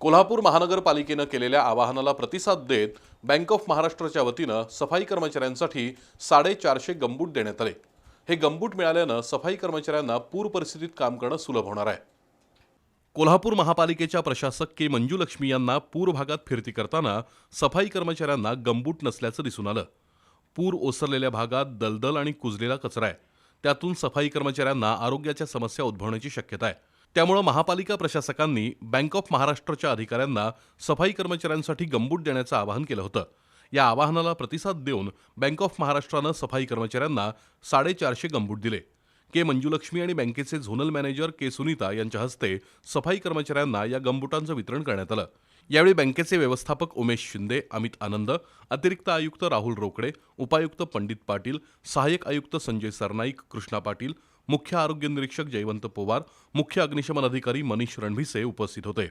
कोल्हापूर महानगरपालिकेनं केलेल्या आवाहनाला प्रतिसाद देत बँक ऑफ महाराष्ट्राच्या वतीनं सफाई कर्मचाऱ्यांसाठी साडेचारशे गंबूट देण्यात आले. हे गंबूट मिळाल्यानं सफाई कर्मचाऱ्यांना पूर परिस्थितीत काम करणं सुलभ होणार आहे. कोल्हापूर महापालिकेच्या प्रशासक के मंजुलक्ष्मी यांना पूर भागात फिरती करताना सफाई कर्मचाऱ्यांना गंबूट नसल्याचं दिसून आलं. पूर ओसरलेल्या भागात दलदल आणि कुजलेला कचरा आहे. त्यातून सफाई कर्मचाऱ्यांना आरोग्याच्या समस्या उद्भवण्याची शक्यता आहे. त्यामुळे महापालिका प्रशासकांनी बँक ऑफ महाराष्ट्रच्या अधिकाऱ्यांना सफाई कर्मचाऱ्यांसाठी गंबूट देण्याचं आवाहन केलं होतं. या आवाहनाला प्रतिसाद देऊन बँक ऑफ महाराष्ट्रानं सफाई कर्मचाऱ्यांना साडेचारशे गंबूट दिले. के मंजुलक्ष्मी आणि बँकेचे झोनल मॅनेजर के सुनीता यांच्या हस्ते सफाई कर्मचाऱ्यांना या गंबुटांचं वितरण करण्यात आलं. यावेळी बँकेचे व्यवस्थापक उमेश शिंदे अमित आनंद अतिरिक्त आयुक्त राहुल रोकडे उपायुक्त पंडित पाटील सहाय्यक आयुक्त संजय सरनाईक कृष्णा पाटील मुख्य आरोग्य निरीक्षक जयवंत पोवार मुख्य अग्निशमन अधिकारी मनीष रणभिसे उपस्थित होते.